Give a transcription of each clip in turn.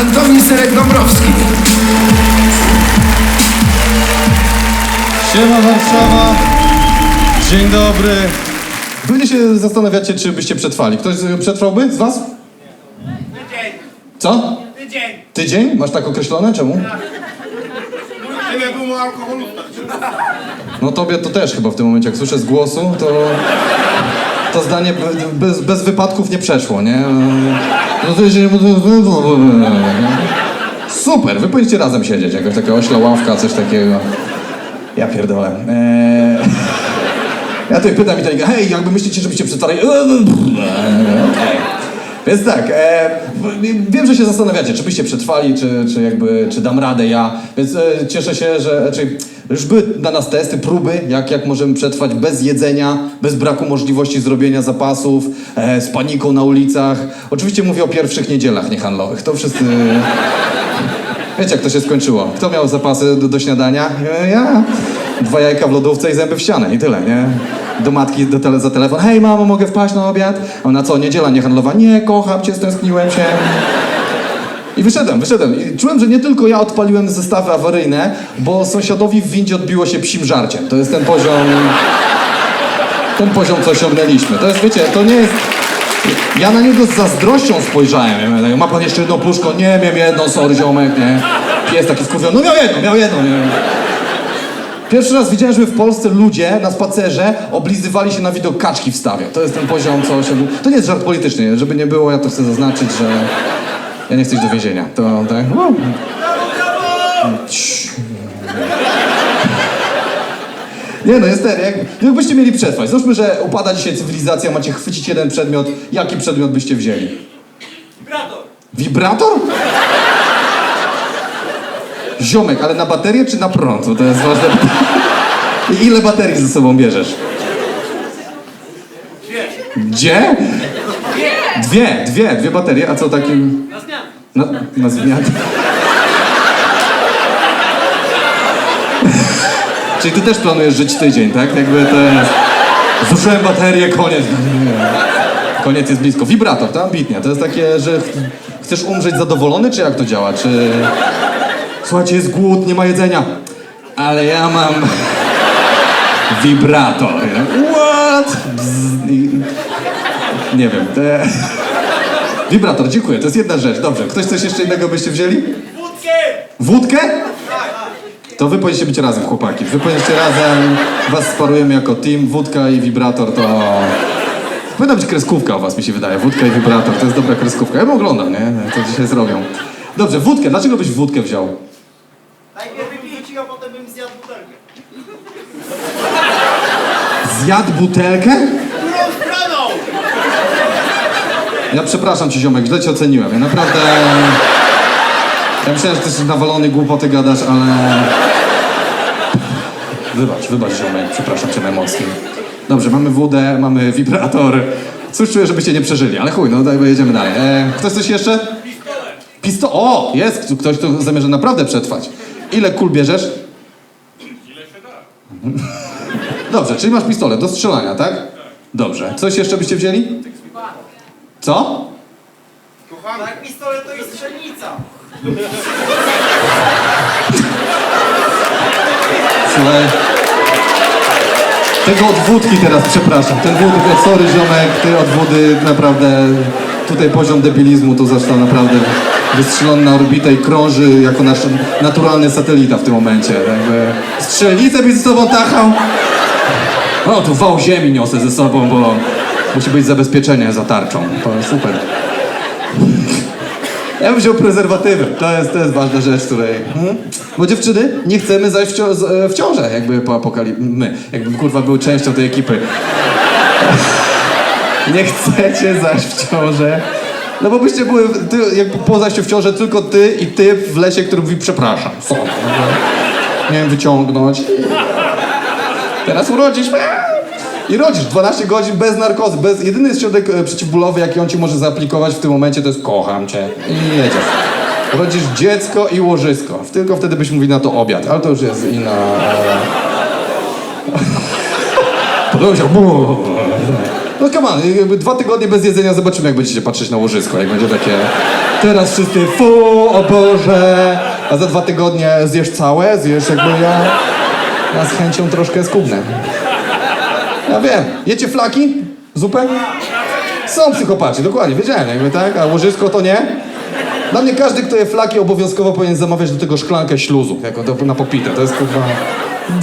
Antoni Serek-Dąbrowski. Siema Warszawa. Dzień dobry. Pewnie się zastanawiacie, czy byście przetrwali. Ktoś przetrwałby z was? Tydzień, Co? tydzień. Tydzień? Masz tak określone? Czemu? Tyle było alkoholu. No tobie to też chyba w tym momencie, jak słyszę z głosu, to... To zdanie be- bez, bez wypadków nie przeszło, nie? No to. Super, wy powinniście razem siedzieć, jakaś taka ośla ławka, coś takiego. Ja pierdolę. Eee... Ja tutaj pytam i tak, hej, jakby myślicie, żebyście przetrwali... Okej. Więc tak, e, wiem, że się zastanawiacie, czy byście przetrwali, czy, czy jakby, czy dam radę ja, więc e, cieszę się, że znaczy, już były na nas testy, próby, jak, jak możemy przetrwać bez jedzenia, bez braku możliwości zrobienia zapasów, e, z paniką na ulicach. Oczywiście mówię o pierwszych niedzielach niehandlowych, to wszyscy... Wiecie, jak to się skończyło. Kto miał zapasy do, do śniadania? E, Ja. Dwa jajka w lodówce i zęby w ścianę i tyle, nie? Do matki do tele, za telefon. Hej, mamo, mogę wpaść na obiad? A ona co, niedziela niehandlowa? Nie, kocham cię, stęskniłem się. Wyszedłem, wyszedłem. I czułem, że nie tylko ja odpaliłem zestawy awaryjne, bo sąsiadowi w windzie odbiło się psim żarciem. To jest ten poziom... Ten poziom, co osiągnęliśmy. To jest, wiecie, to nie jest... Ja na niego z zazdrością spojrzałem. Ja Ma pan jeszcze jedno pluszko? Nie, miałem jedno, sorry ziomek, nie? Pies taki wkurwiony, no miał jedno, miał jedno, nie? Pierwszy raz widziałem, żeby w Polsce ludzie na spacerze oblizywali się na widok kaczki w stawie. To jest ten poziom, co się... To nie jest żart polityczny, żeby nie było, ja to chcę zaznaczyć, że... Ja nie chcę iść do więzienia. To tak... Nie no, jest ten, jak, jakbyście mieli przetrwać. Załóżmy, że upada dzisiaj cywilizacja, macie chwycić jeden przedmiot. Jaki przedmiot byście wzięli? Brator. Wibrator? Ziomek, ale na baterię czy na prąd? Bo To jest ważne. I ile baterii ze sobą bierzesz? Dwie. Gdzie? Dwie, dwie, dwie baterie. A co takim... Na zmianę. Na, na zmianę. Czyli ty też planujesz żyć tydzień, tak? Jakby to jest... Zużyłem baterię, koniec. Koniec jest blisko. Wibrator, to ambitnie. To jest takie, że ch- chcesz umrzeć zadowolony, czy jak to działa? Czy... Słuchajcie, jest głód, nie ma jedzenia. Ale ja mam... Wibrator. What? Bzz, Nie wiem, te... Wibrator, dziękuję, to jest jedna rzecz. Dobrze, ktoś coś jeszcze innego byście wzięli? Wódkę. Wódkę? To wy powinniście być razem, chłopaki. Wy powinniście razem, was sparujemy jako team. Wódka i wibrator to... Powinna być kreskówka o was, mi się wydaje. Wódka i wibrator, to jest dobra kreskówka. Ja bym oglądał, nie? To dzisiaj zrobią. Dobrze, wódkę. Dlaczego byś wódkę wziął? Najpierw wypiję ci, a potem bym zjadł butelkę. Zjadł butelkę? Ja przepraszam cię, ziomek, źle cię oceniłem. Ja naprawdę... Ja myślałem, że ty jesteś nawalony, głupoty gadasz, ale... Wybacz, wybacz, ziomek, przepraszam cię najmocniej. Dobrze, mamy wódę, mamy wibrator. Cóż czuję, żebyście nie przeżyli, ale chuj, no daj, jedziemy dalej. E, ktoś coś jeszcze? Pistolet. Pisto... O, jest ktoś, kto zamierza naprawdę przetrwać. Ile kul bierzesz? Ile się da. Dobrze, czyli masz pistolet do strzelania, tak? Dobrze. Coś jeszcze byście wzięli? Co? Kochany. Tak, pistolet to jest strzelnica. Słuchaj. Tego od wódki teraz przepraszam. Ten wód, sorry ziomek, ty od wody naprawdę tutaj poziom debilizmu to został naprawdę wystrzelony na orbitę i krąży jako nasz naturalny satelita w tym momencie. Jakby strzelnicę byś ze sobą tachał. O, tu wał ziemi niosę ze sobą, bo musi być zabezpieczenie za tarczą. To super. Ja bym wziął prezerwatywy. To jest, to jest ważna rzecz, której... Hmm? Bo dziewczyny, nie chcemy zajść w, cio- e, w ciążę, jakby po apokalipsie. My, jakby kurwa był częścią tej ekipy. nie chcecie zajść w ciążę. No bo byście były, ty, jakby po w ciążę tylko ty i ty w lesie, który mówi przepraszam. Co? Miałem wyciągnąć. Teraz urodzisz. I rodzisz 12 godzin bez narkozy, bez... Jedyny środek e, przeciwbólowy, jaki on ci może zaaplikować w tym momencie, to jest kocham cię. I jedziesz. Rodzisz dziecko i łożysko. Tylko wtedy byś mówił na to obiad, ale to już jest inna... E... Potem się... No come on, jakby dwa tygodnie bez jedzenia zobaczymy, jak będziecie patrzeć na łożysko. Jak będzie takie, teraz wszyscy fu, o Boże, a za dwa tygodnie zjesz całe, zjesz jakby ja, ja z chęcią troszkę skubnę. Ja wiem, jecie flaki? Zupę? Są psychopaci, dokładnie, wiedziałem, jakby tak, a łożysko to nie? Dla mnie każdy, kto je flaki, obowiązkowo powinien zamawiać do tego szklankę śluzu, jako do, na popite. To jest kurwa...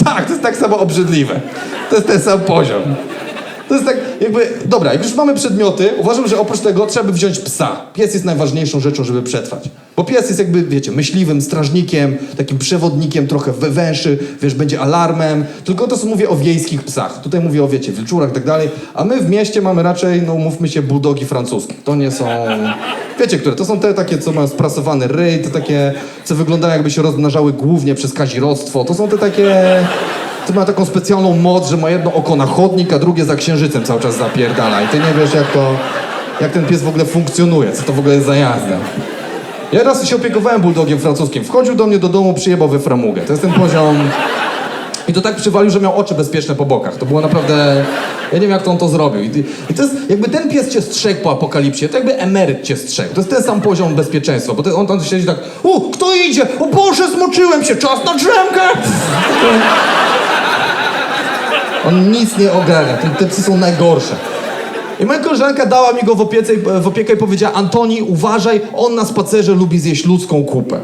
Tak, to jest tak samo obrzydliwe. To jest ten sam poziom. To jest tak, jakby, dobra, jak już mamy przedmioty, uważam, że oprócz tego trzeba by wziąć psa. Pies jest najważniejszą rzeczą, żeby przetrwać. Bo pies jest jakby, wiecie, myśliwym, strażnikiem, takim przewodnikiem, trochę węszy, wiesz, będzie alarmem. Tylko to, co mówię o wiejskich psach. Tutaj mówię o, wiecie, wilczurach i tak dalej. A my w mieście mamy raczej, no mówmy się, bulldogi francuskie. To nie są... Wiecie, które? To są te takie, co mają sprasowany ryj, te takie, co wyglądają jakby się rozmnażały głównie przez kazirodztwo. To są te takie... To ma taką specjalną moc, że ma jedno oko na chodnik, a drugie za księżycem cały czas zapierdala. I ty nie wiesz, jak to, jak ten pies w ogóle funkcjonuje, co to w ogóle jest za jazda. Ja raz się opiekowałem bulldogiem francuskim. Wchodził do mnie do domu, przyjebał we framugę. To jest ten poziom... I to tak przywalił, że miał oczy bezpieczne po bokach. To było naprawdę... Ja nie wiem, jak to on to zrobił. I, I to jest... Jakby ten pies cię strzegł po apokalipsie, to jakby emeryt cię strzegł. To jest ten sam poziom bezpieczeństwa, bo to, on tam siedzi tak... U, kto idzie? O Boże, zmoczyłem się! Czas na drzemkę! On nic nie ogarnia. Te, te psy są najgorsze. I moja koleżanka dała mi go w, opiece, w opiekę i powiedziała Antoni, uważaj, on na spacerze lubi zjeść ludzką kupę.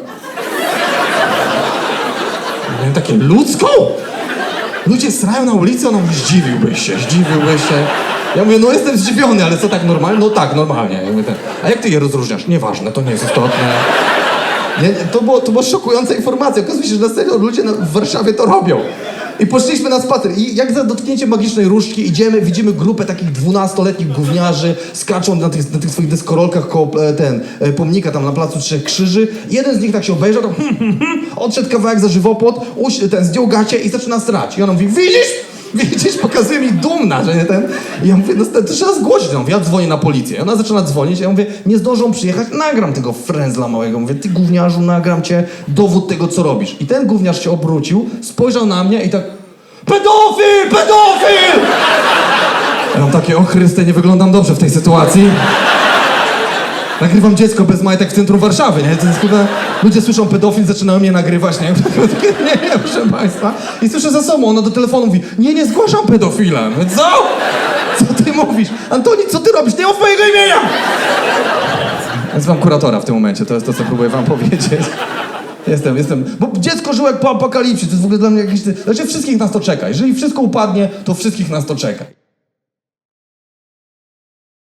Miałem takie, ludzką? Ludzie srają na ulicy, ona mówi, zdziwiłbyś się, zdziwiłbyś się. Ja mówię, no jestem zdziwiony, ale co tak normalnie? No tak, normalnie. Ja mówię, tak, A jak ty je rozróżniasz? Nieważne, to nie jest istotne. Nie, to, było, to była szokująca informacja. Okazuje się, że na serio ludzie w Warszawie to robią. I poszliśmy na spacer i jak za dotknięciem magicznej różdżki idziemy, widzimy grupę takich dwunastoletnich gówniarzy, skaczą na tych, na tych swoich deskorolkach koło e, ten, e, pomnika tam na placu Trzech Krzyży. Jeden z nich tak się obejrzał, tak, hmm, hmm, hmm, odszedł kawałek za żywopłot, uś, ten zdjął gacie i zaczyna strać. I ona mówi, widzisz? Widzisz, pokazuje mi dumna, że nie ten. I ja mówię, no to trzeba zgłosić. Ja, mówię, ja dzwonię na policję. I ona zaczyna dzwonić, ja mówię, nie zdążą przyjechać, nagram tego frędzla małego. Mówię, ty gówniarzu, nagram cię, dowód tego, co robisz. I ten gówniarz się obrócił, spojrzał na mnie i tak, pedofil, pedofil! Ja mam takie, o Chryste, nie wyglądam dobrze w tej sytuacji. Nagrywam dziecko bez majtek w centrum Warszawy, nie? To jest chyba... Ludzie słyszą pedofil, zaczynają mnie nagrywać, nie? nie, nie, proszę państwa. I słyszę za sobą, ona do telefonu mówi, nie, nie zgłaszam pedofila. Co? Co ty mówisz? Antoni, co ty robisz? Nie mów mojego imienia! Nazywam kuratora w tym momencie, to jest to, co próbuję wam powiedzieć. Jestem, jestem. Bo dziecko żyło jak po apokalipsie, to jest w ogóle dla mnie jakiś... Znaczy wszystkich nas to czeka. Jeżeli wszystko upadnie, to wszystkich nas to czeka.